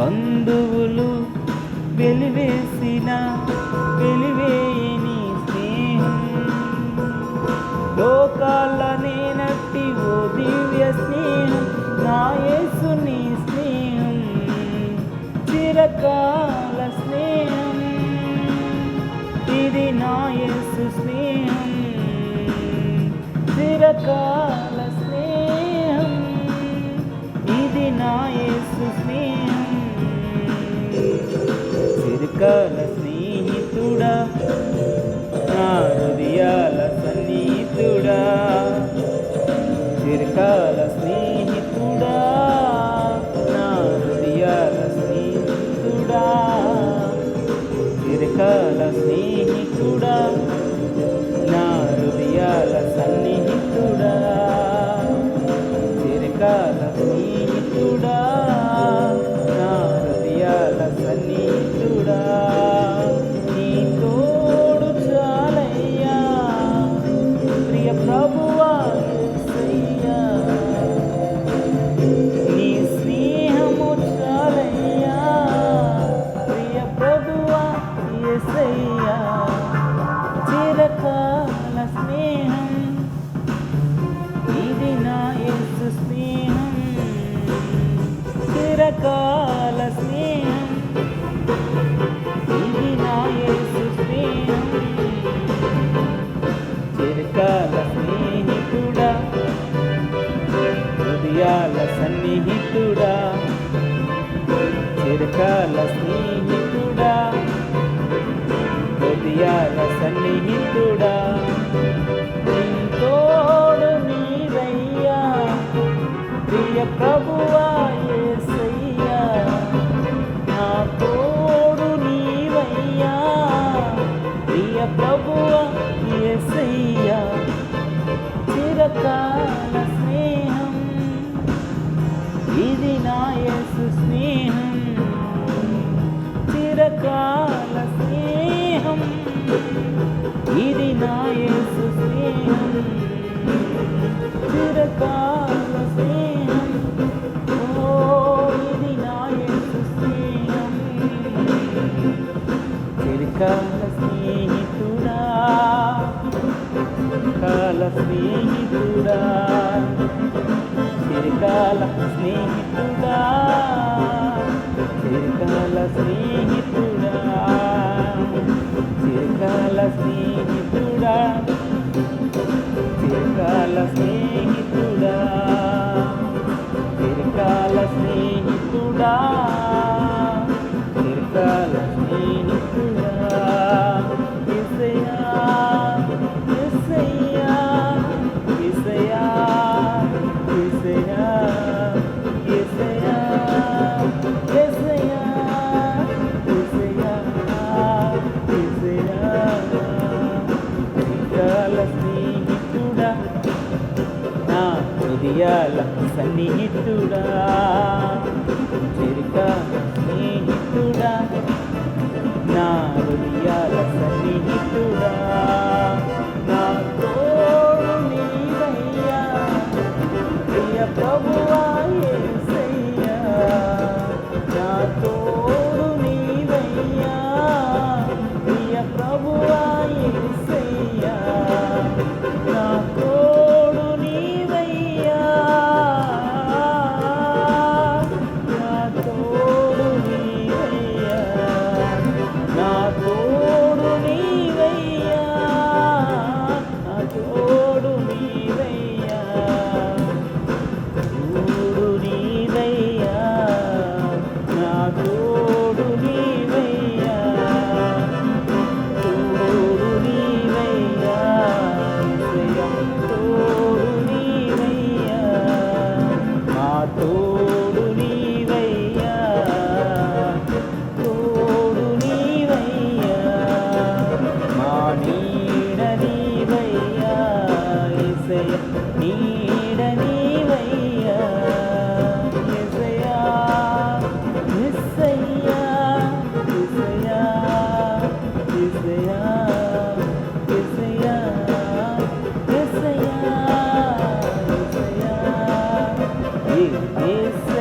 బంధువులు వెలివేసిన చిరకాల స్నేహితుడా నా హృదయాల సన్నిహితుడా చిరకాల స్నేహితుడా నా హృదయాల స్నేహితుడా చిరకాల స్నేహితుడా నా హృదయాల సన్నిహితుడా చిరకాల కాల స్నేహం. ఇది నా యేసు స్నేహం చిరకాల స్నేహితుడా హృదయాల సన్నిహితుడా చిరకాల స్నేహితుడా హృదయాల యేసు స్నేహం చిరకాల స్నేహం ఇది నా యేసు స్నేహం చిరకాల స్నేహం ఓ ఇది నా యేసు స్నేహం చిరకాల స్నేహితుడా కాల స్నేహితుడా చిరకాల స్నేహితుడా? చిరకాల స్నేహితుడా? చిరకాల స్నేహితుడా? సన్నిహితుడా. isso